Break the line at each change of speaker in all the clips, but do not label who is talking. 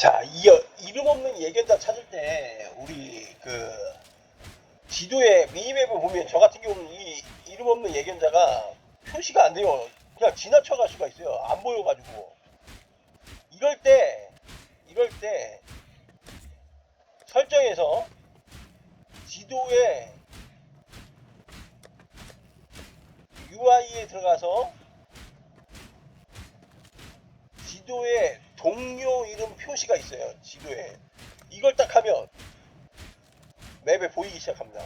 자, 이 이름 없는 예견자 찾을 때 우리 그 지도에 미니맵을 보면 저 같은 경우는 이 이름 없는 예견자가 표시가 안 돼요. 그냥 지나쳐 갈 수가 있어요. 안 보여가지고. 이럴 때, 이럴 때 설정에서 지도에 UI에 들어가서 지도에 동료 표시가 있어요. 지도에. 이걸 딱 하면 맵에 보이기 시작합니다.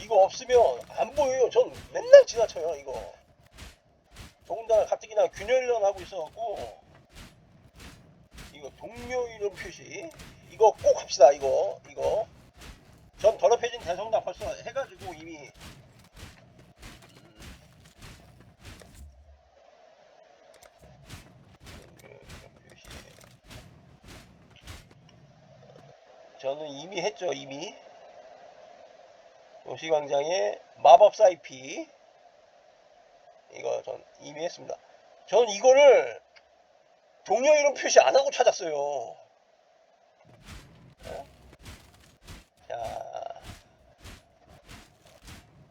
이거 없으면 안 보여요. 전 맨날 지나쳐요, 이거. 더군다나 가뜩이나 균열련 하고 있어갖고 이거 동료 이름 표시 이거 꼭 합시다, 이거. 이거. 전 더럽혀진 대성당 벌써 해가지고 이미 저는 이미 했죠 이미. 도시광장의 마법사 IP 이거 전 이미 했습니다. 저는 이거를 동료 이름 표시 안 하고 찾았어요. 어? 자.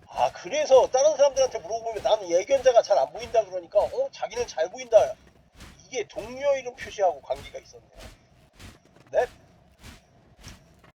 아 그래서 다른 사람들한테 물어보면 나는 예견자가 잘 안 보인다 그러니까 어 자기는 잘 보인다. 이게 동료 이름 표시하고 관계가 있었네요